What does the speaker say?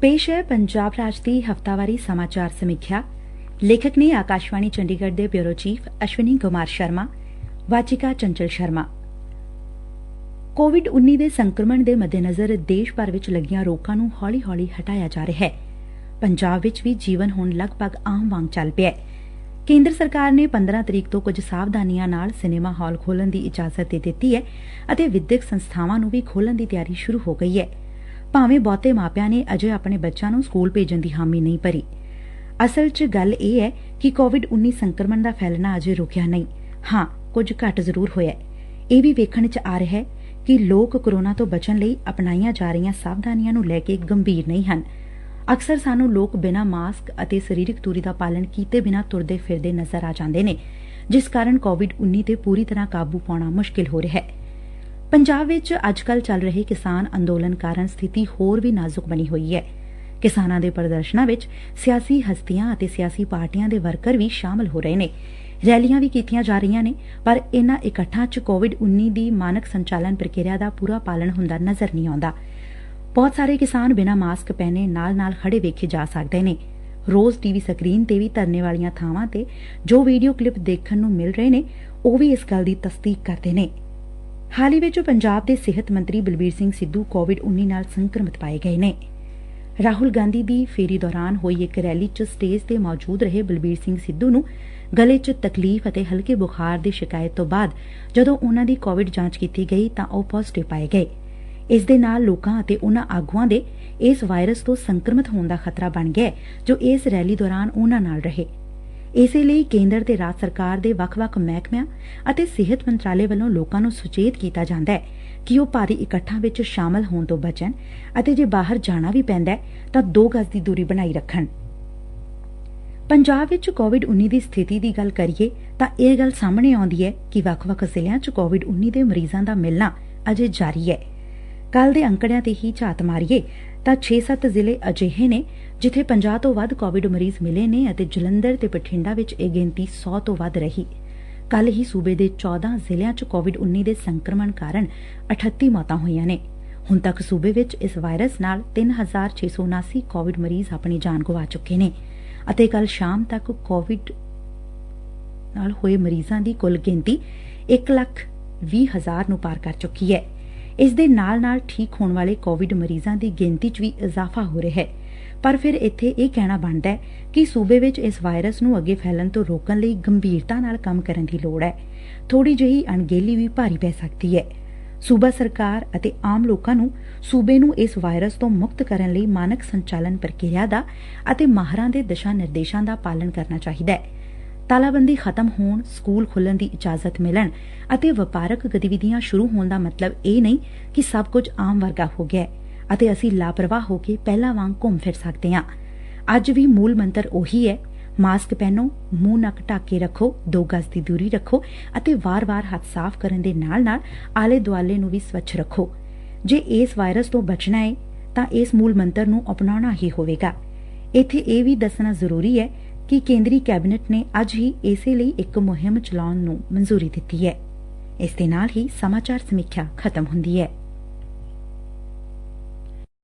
ਪੇਸ਼ ਹੈ ਪੰਜਾਬ ਰਾਜ ਦੀ ਹਫਤਾਵਾਰੀ ਸਮਾਚਾਰ ਸਮੀਖਿਆ। ਲੇਖਕ ਨੇ ਆਕਾਸ਼ਵਾਣੀ ਚੰਡੀਗੜ ਦੇ ਬਿਊਰੋ ਚੀਫ ਅਸ਼ਵਨੀ ਕੁਮਾਰ ਸ਼ਰਮਾ, ਵਾਚਿਕਾ ਚੰਚਲ ਸ਼ਰਮਾ। ਕੋਵਿਡ 19 ਦੇ ਸੰਕਰਮਣ ਦੇ ਮੱਦੇਨਜ਼ਰ ਦੇਸ਼ ਭਰ ਵਿਚ ਲੱਗੀਆਂ ਰੋਕਾਂ ਨੂੰ ਹੌਲੀ-ਹੌਲੀ ਹਟਾਇਆ ਜਾ ਰਿਹੈ ਪੰਜਾਬ ਵਿਚ ਵੀ ਜੀਵਨ ਹੁਣ ਲਗਭਗ ਆਮ ਵਾਂਗ ਚੱਲ ਪਿਐ ਕੇਂਦਰ ਸਰਕਾਰ ਨੇ 15 ਤਰੀਕ ਤੋਂ ਕੁਝ ਸਾਵਧਾਨੀਆਂ ਨਾਲ ਸਿਨੇਮਾ ਹਾਲ ਖੋਲਣ ਦੀ ਇਜਾਜ਼ਤ ਦੇ ਦਿੱਤੀ ਹੈ ਅਤੇ ਵਿਦਿਅਕ ਸੰਸਥਾਵਾਂ ਨੂੰ ਵੀ ਖੋਲਣ ਦੀ ਤਿਆਰੀ ਸ਼ੁਰੂ ਹੋ ਗਈ ਹੈ। ਭਾਵੇਂ ਬਹੁਤੇ ਮਾਪਿਆਂ ਨੇ ਅਜੇ ਆਪਣੇ ਬੱਚਿਆਂ ਨੂੰ ਸਕੁਲ ਭੇਜਣ ਦੀ ਹਾਮੀ ਨਹੀਂ ਭਰੀ। ਅਸਲ 'ਚ ਗੱਲ ਇਹ ਹੈ ਕਿ ਕੋਵਿਡ-19 ਸੰਕਰਮਣ ਦਾ ਫੈਲਣਾ ਅਜੇ ਰੁਕਿਆ ਨਹੀਂ। ਹਾਂ, ਕੁਝ ਘੱਟ ਜ਼ਰੁਰ ਹੋਇਐ ਇਹ ਵੀ ਵੇਖਣ 'ਚ ਆ ਰਿਹੈ ਕਿ ਲੋਕ ਕੋਰੋਨਾ ਤੋਂ ਬਚਣ ਲਈ ਅਪਣਾਈਆਂ ਜਾ ਰਹੀਆਂ ਸਾਵਧਾਨੀਆਂ ਨੂੰ ਲੈ ਕੇ ਗੰਭੀਰ ਨਹੀਂ ਹਨ। ਅਕਸਰ ਸਾਨੂੰ ਲੋਕ ਬਿਨਾਂ ਮਾਸਕ ਅਤੇ ਸਰੀਰਕ ਦੂਰੀ ਦਾ ਪਾਲਣ ਕੀਤੇ ਬਿਨਾਂ ਤੁਰਦੇ ਫਿਰਦੇ ਨਜ਼ਰ ਆ ਜਾਂਦੇ ਨੇ, ਜਿਸ ਕਾਰਨ ਕੋਵਿਡ-19 ਤੇ ਪੂਰੀ ਤਰ੍ਹਾਂ ਕਾਬੂ ਪਾਉਣਾ ਮੁਸ਼ਕਿਲ ਹੋ ਰਿਹਾ ਹੈ। ਪੰਜਾਬ ਵਿਚ ਅੱਜ ਅੱਜਕੱਲ ਚੱਲ ਰਹੇ ਕਿਸਾਨ ਅੰਦੋਲਨ ਕਾਰਨ ਸਬਿਤੀ ਹੋਰ ਵੀ ਨਾਜ਼ੁਕ ਬਣੀ ਹੋਈ ਹੈ। ਕਿਸਾਨਾਂ ਦੇ ਪ੍ਰਦਰਸ਼ਨਾਂ ਵਿਚ ਸਿਆਸੀ ਹਸਤੀਆਂ ਅਤੇ ਸਿਆਸੀ ਪਾਰਟੀਆਂ ਦੇ ਵਰਕਰ ਵੀ ਸ਼ਾਮਲ ਹੋ ਰਹੇ ਨੇ। ਰੈਲੀਆਂ ਵੀ ਕੀਤੀਆਂ ਜਾ ਰਹੀਆਂ ਨੇ, ਪਰ ਇਨ੍ਹਾਂ ਇਕੱਠਾਂ 'ਚ ਕੋਵਿਡ-19 ਦੀ ਮਾਨਕ ਸੰਚਾਲਨ ਪ੍ਰਕਿਰਿਆ ਦਾ ਪੂਰਾ ਪਾਲਣ ਹੁੰਦਾ ਨਜ਼ਰ ਨਹੀਂ ਆਉਂਦਾ। ਬਹੁਤ ਸਾਰੇ ਕਿਸਾਨ ਬਿਨਾਂ ਮਾਸਕ ਪਹਿਨੇ ਨਾਲ-ਨਾਲ ਖੜੇ ਵੇਖੇ ਜਾ ਸਕਦੇ ਨੇ। ਰੋਜ਼ ਟੀਵੀ ਸਕਰੀਨ ਤੇ ਵੀ ਧਰਨੇ ਵਾਲੀਆਂ ਥਾਵਾਂ ਤੇ ਜੋ ਵੀਡੀਓ ਕਲਿੱਪ ਦੇਖਣ ਨੂੰ ਮਿਲ ਰਹੇ ਨੇ, ਉਹ ਵੀ ਇਸ ਗੱਲ ਦੀ ਤਸਦੀਕ ਕਰਦੇ ਨੇ। ਹਾਲ ਹੀ ਵਿਚ ਪੰਜਾਬ ਦੇ ਸਿਹਤ ਮੰਤਰੀ ਬਲਬੀਰ ਸਿੰਘ ਸਿੱਧੂ ਕੋਵਿਡ-19 ਨਾਲ ਸੰਕਰਮਿਤ ਪਾਏ ਗਏ ਨੇ। ਰਾਹੁਲ ਗਾਂਧੀ ਦੀ ਫੇਰੀ ਦੌਰਾਨ ਹੋਈ ਇਕ ਰੈਲੀ 'ਚ ਸਟੇਜ ਤੇ ਮੌਜੁਦ ਰਹੇ ਬਲਬੀਰ ਸਿੰਘ ਸਿੱਧੂ ਨੂੰ ਗਲੇ 'ਚ ਤਕਲੀਫ ਅਤੇ ਹਲਕੇ ਬੁਖਾਰ ਦੀ ਸ਼ਿਕਾਇਤ ਤੋਂ ਬਾਅਦ ਜਦੋਂ ਉਹਨਾਂ ਦੀ ਕੋਵਿਡ ਜਾਂਚ ਕੀਤੀ ਗਈ ਤਾਂ ਉਹ ਪਾਜ਼ੇਟਿਵ ਪਾਏ ਗਏ। ਇਸ ਦੇ ਨਾਲ ਲੋਕਾਂ ਅਤੇ ਉਹਨਾਂ ਆਗੂਆਂ ਦੇ ਇਸ ਵਾਇਰਸ ਤੋਂ ਸੰਕਰਮਿਤ ਹੋਣ ਦਾ ਖਤਰਾ ਬਣ ਗਿਆ ਜੋ ਇਸ ਰੈਲੀ ਦੌਰਾਨ ਉਨ੍ਹਾਂ ਨਾਲ ਰਹੇ। ਇਸੇ ਲਈ ਕੇਂਦਰ ਤੇ ਰਾਜ ਸਰਕਾਰ ਦੇ ਵੱਖ-ਵੱਖ ਮਹਿਕਮਿਆਂ ਅਤੇ ਸਿਹਤ ਮੰਤਰਾਲੇ ਵੱਲੋਂ ਲੋਕਾਂ ਨੂੰ ਸੁਚੇਤ ਕੀਤਾ ਜਾਂਦੈ ਕਿ ਉਹ ਭਾਰੀ ਇਕੱਠਾਂ ਵਿਚ ਸ਼ਾਮਲ ਹੋਣ ਤੋਂ ਬਚਣ ਅਤੇ ਜੇ ਬਾਹਰ ਜਾਣਾ ਵੀ ਪੈਂਦੈ ਤਾਂ ਦੋ ਗਜ਼ ਦੀ ਦੁਰੀ ਬਣਾਈ ਰੱਖਣ। ਪੰਜਾਬ ਵਿਚ ਕੋਵਿਡ-19 ਦੀ ਸਬਿਤੀ ਦੀ ਗੱਲ ਕਰੀਏ, ਤਾਂ ਇਹ ਗੱਲ ਸਾਹਮਣੇ ਆਉਂਦੀ ਐ ਕਿ ਵੱਖ-ਵੱਖ ਜ਼ਿਲ੍ਹਿਆਂ 'ਚ ਕੋਵਿਡ-19 ਦੇ ਮਰੀਜ਼ਾਂ ਦਾ ਮਿਲਣਾ ਅਜੇ ਜਾਰੀ ਹੈ। ਕੱਲ ਦੇ ਅੰਕੜਿਆਂ ਤੇ ਹੀ ਝਾਤ ਮਾਰੀਏ, ਤਾਂ 6-7 ਜ਼ਿਲ੍ਹੇ ਅਜਿਹੇ ਨੇ ਜਿੱਬੇ ਪੰਜਾਹ ਤੋਂ ਵੱਧ ਕੋਵਿਡ ਮਰੀਜ਼ ਮਿਲੇ ਨੇ ਅਤੇ ਜਲੰਧਰ ਤੇ ਬਠਿੰਡਾ ਵਿਚ ਇਹ ਗਿਣਤੀ ਸੌ ਤੋਂ ਵੱਧ ਰਹੀ। ਕੱਲ ਹੀ ਸੁਬੇ ਦੇ 14 ਜ਼ਿਲ੍ਹਿਆਂ 'ਚ ਕੋਵਿਡ-19 ਦੇ ਸੰਕਰਮਣ ਕਾਰਨ 38 ਮੌਤਾਂ ਹੋਈਆਂ ਨੇ। ਹੁਣ ਤੱਕ ਸੁਬੇ ਵਿੱਚ ਇਸ ਵਾਇਰਸ ਨਾਲ 3679 ਕੋਵਿਡ ਮਰੀਜ਼ ਆਪਣੀ ਜਾਨ ਗਵਾ ਚੁੱਕੇ ਨੇ ਅਤੇ ਕੱਲ ਸ਼ਾਮ ਤੱਕ ਕੋਵਿਡ ਨਾਲ ਹੋਏ ਮਰੀਜ਼ਾਂ ਦੀ ਕੁੱਲ ਗਿਣਤੀ 1 ਲੱਖ 20 ਹਜ਼ਾਰ ਨੂੰ ਪਾਰ ਕਰ ਚੁੱਕੀ ਹੈ। ਇਸ ਦੇ ਨਾਲ ਨਾਲ ਠੀਕ ਹੋਣ ਵਾਲੇ ਕੋਵਿਡ ਮਰੀਜ਼ਾਂ ਦੀ ਗਿਣਤੀ 'ਚ ਵੀ ਇਜ਼ਾਫਾ ਹੋ ਰਿਹੈ ਪਰ ਫਿਰ ਇੱਥੇ ਇਹ ਕਹਿਣਾ ਬਣਦੈ ਕਿ ਸੁਬੇ ਵਿਚ ਇਸ ਵਾਇਰਸ ਨੂੰ ਅੱਗੇ ਫੈਲਣ ਤੋਂ ਰੋਕਣ ਲਈ ਗੰਭੀਰਤਾ ਨਾਲ ਕੰਮ ਕਰਨ ਦੀ ਲੋੜ ਐ ਥੋੜੀ ਜਿਹੀ ਅਣਗਹਿਲੀ ਵੀ ਭਾਰੀ ਪੈ ਸਕਦੀ ਹੈ। ਸੁਬਾ ਸਰਕਾਰ ਅਤੇ ਆਮ ਲੋਕਾਂ ਨੂੰ ਸੁਬੇ ਨੂੰ ਇਸ ਵਾਇਰਸ ਤੋਂ ਮੁਕਤ ਕਰਨ ਲਈ ਮਾਨਕ ਸੰਚਾਲਨ ਪ੍ਰਕਿਰਿਆ ਦਾ ਅਤੇ ਮਾਹਿਰਾਂ ਦੇ ਦਿਸ਼ਾ ਨਿਰਦੇਸ਼ਾਂ ਦਾ ਪਾਲਣ ਕਰਨਾ ਚਾਹੀਦੈ ਤਾਲਾਬੰਦੀ ਖਤਮ ਹੋਣ, ਸਕੂਲ ਖੁੱਲਣ ਦੀ ਇਜਾਜ਼ਤ ਮਿਲਣ ਅਤੇ ਵਪਾਰਕ ਗਤੀਵਿਧੀਆਂ ਸ਼ੁਰੂ ਹੋਣ ਦਾ ਮਤਲਬ ਇਹ ਨਹੀਂ ਕਿ ਸਭ ਕੁਝ ਆਮ ਵਰਗਾ ਹੋ ਗਿਐ ਹੈ ਅਤੇ ਅਸੀਂ ਲਾਪਰਵਾਹ ਹੋ ਕੇ ਪਹਿਲਾਂ ਵਾਂਗ ਘੁੰਮ ਫਿਰ ਸਕਦੇ ਹਾਂ। ਅੱਜ ਵੀ ਮੂਲ ਮੰਤਰ ਉਹੀ ਹੈ, ਮਾਸਕ ਪਹਿਨੋ, ਮੂੰਹ ਨੱਕ ਢੱਕ ਕੇ ਰੱਖੋ, ਦੋ ਗਜ਼ ਦੀ ਦੂਰੀ ਰੱਖੋ ਅਤੇ ਵਾਰ-ਵਾਰ ਹੱਥ ਸਾਫ਼ ਕਰਨ ਦੇ ਨਾਲ-ਨਾਲ ਆਲੇ ਦੁਆਲੇ ਨੂੰ ਵੀ ਸਵੱਛ ਰੱਖੋ। ਜੇ ਇਸ ਵਾਇਰਸ ਤੋਂ ਬਚਣਾ ਏ ਤਾਂ ਇਸ ਮੂਲ ਮੰਤਰ ਨੂੰ ਅਪਣਾਉਣਾ ਹੀ ਹੋਵੇਗਾ। ਇੱਥੇ ਇਹ ਵੀ ਦੱਸਣਾ ਜ਼ਰੂਰੀ ਹੈ ਕਿ ਕੇਂਦਰੀ ਕੈਬਨਿਟ ਨੇ ਅੱਜ ਹੀ ਇਸੇ ਲਈ ਇਕ ਮੁਹਿੰਮ ਚਲਾਉਣ ਨੂੰ ਮਨਜ਼ੂਰੀ ਦਿੱਤੀ ਐ ਇਸ ਦੇ ਨਾਲ ਹੀ ਸਮਾਚਾਰ ਸਮੀਖਿਆ ਖਤਮ ਹੁੰਦੀ ਹੈ।